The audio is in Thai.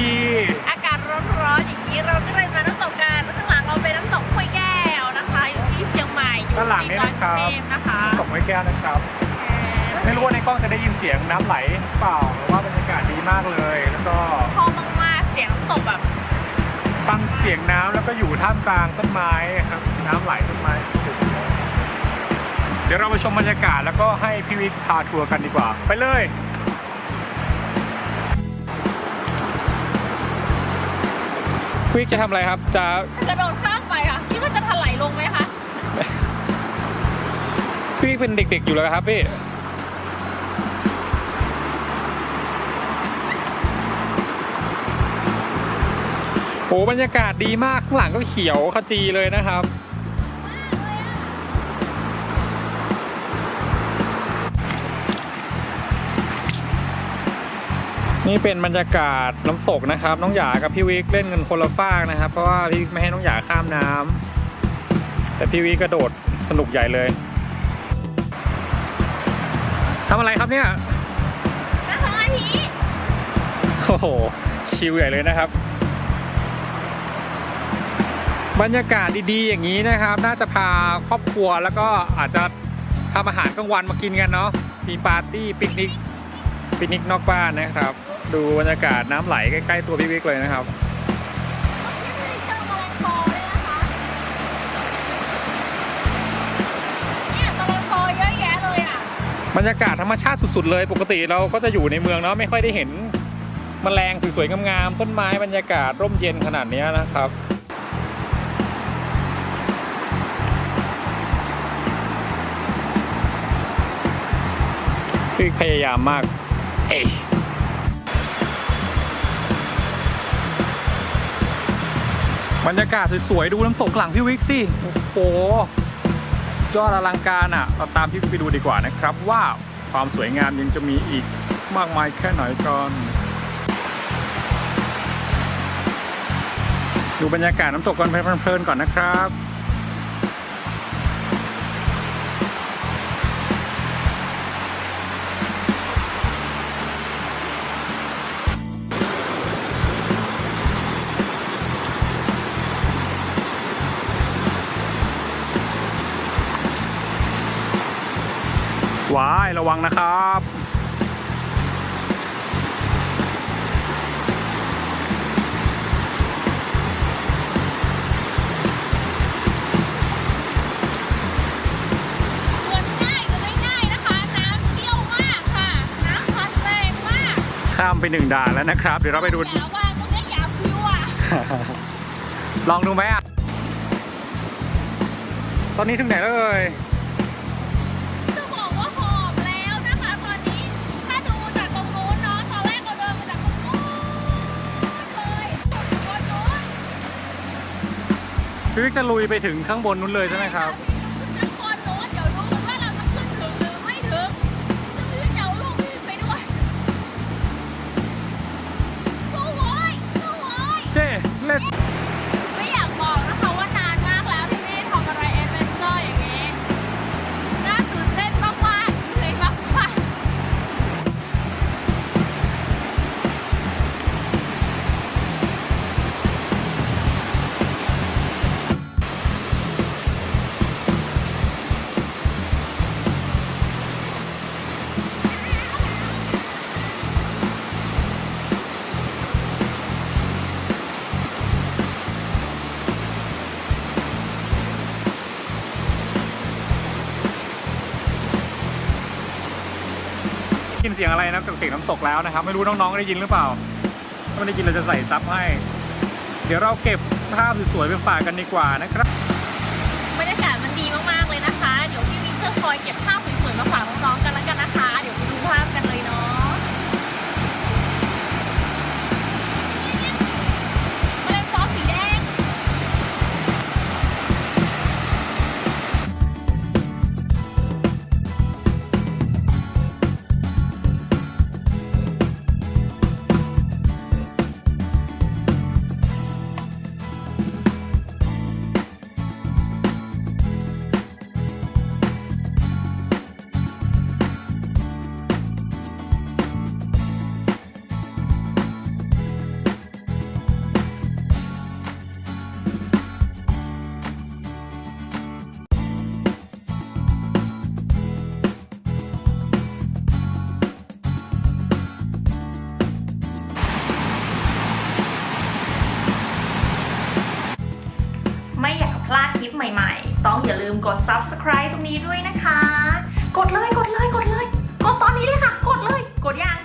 ดี อากาศร้อนๆอย่างนี้เราก็เลยมาน้ำตกกันข้างหลังเราเป็นน้ำตกห้วยแก้วนะคะ อยู่ที่เชียงใหม่อยู่ด้านหลังที่นี่ดอยนะครับสุเทพนะคะตกไม้แก้วนะครับเอ่อไม่รู้ว่าในกล้องจะได้ยินเสียงน้ำไหลเปล่าหรือว่าบรรยากาศดีมากเลย แล้วก็ชอบมากๆเสียงน้ำตกแบบฟังเสียงน้ำแล้วก็อยู่ท่ามกลางต้นไม้ครับน้ำไหลต้นไม้ เดี๋ยวเราไปชมบรรยากาศแล้วก็ให้พี่วิทย์พาทัวร์กันดีกว่า ไปเลย วิกจะทำอะไรครับ จะกระโดดข้ามไปค่ะคิดว่าจะถลายลงไหมคะพี่เป็นเด็ก ๆ อยู่แล้วครับพี่โหบรรยากาศดีมากข้างหลังก็เขียวขจีเลยนะครับ นี่เป็นบรรยากาศน้ำตกนะครับ น้องหยากับพี่วิกเล่นกันคนละฟากนะครับ เพราะว่าพี่วิกไม่ให้น้องหยาข้ามน้ำแต่พี่วิกกระโดดสนุกใหญ่เลยทำอะไรครับเนี่ยนั่งสมาธิโอ้โหชิลใหญ่เลยนะครับ บรรยากาศดีๆอย่างนี้นะครับ น่าจะพาครอบครัวแล้วก็อาจจะทำอาหารกลางวันมากินกันเนาะมีปาร์ตี้ปิกนิกปิกนิกนอกบ้านนะครับ ดูบรรยากาศน้ำไหลใกล้ ๆ ตัวพี่วิกเลยนะครับยังไม่ได้เจอแมลงปอเลยนะคะ เนี่ยแมลงปอเยอะแยะเลยอะ บรรยากาศธรรมชาติสุด ๆ เลย ปกติเราก็จะอยู่ในเมืองเนาะไม่ค่อยได้เห็นแมลงสวยๆงามๆต้นไม้บรรยากาศร่มเย็นขนาดเนี้ยนะครับคือพยายามมาก เอ้ย บรรยากาศสวยๆ ดูน้ำตกหลังพี่วิกสิ โอ้โหยอดอลังการอะ เราตามพี่ไปดูดีกว่านะครับ ว่าความสวยงามยังจะมีอีกมากมายแค่ไหนก่อนดูบรรยากาศน้ำตกกันเพลินๆก่อนนะครับ ว้ายระวังนะครับเหมือนง่ายจะไม่ง่ายนะคะน้ำเชี่ยวมากค่ะน้ำพัดแรงมากข้ามไปหนึ่งด่านแล้วนะครับ เดี๋ยวเราไปดูอย่าว่าตรงนี้อย่าพิวอะลองดูไหมอะ ตอนนี้ถึงไหนแล้วเอ่ย พี่วิกจะลุยไปถึงข้างบนนู้นเลยใช่ไหมครับ กินเสียงอะไรนะกับเสียงน้ำตกแล้วนะครับ ไม่รู้น้องๆได้ยินหรือเปล่า ถ้าไม่ได้ยินเราจะใส่ซับให้ เดี๋ยวเราเก็บภาพสวยๆไปฝากกันดีกว่านะครับบรรยากาศมันดีมากๆเลยนะคะ เดี๋ยวพี่วิกจะคอยเก็บภาพสวยๆมาฝากน้องๆกันแล้วกันนะคะ ๆออย่าลืมกด subscribe ตรงนี้ด้วยนะคะ กดเลยกดเลยกดเลย กดตอนนี้เลยค่ะ กดเลย กดยัง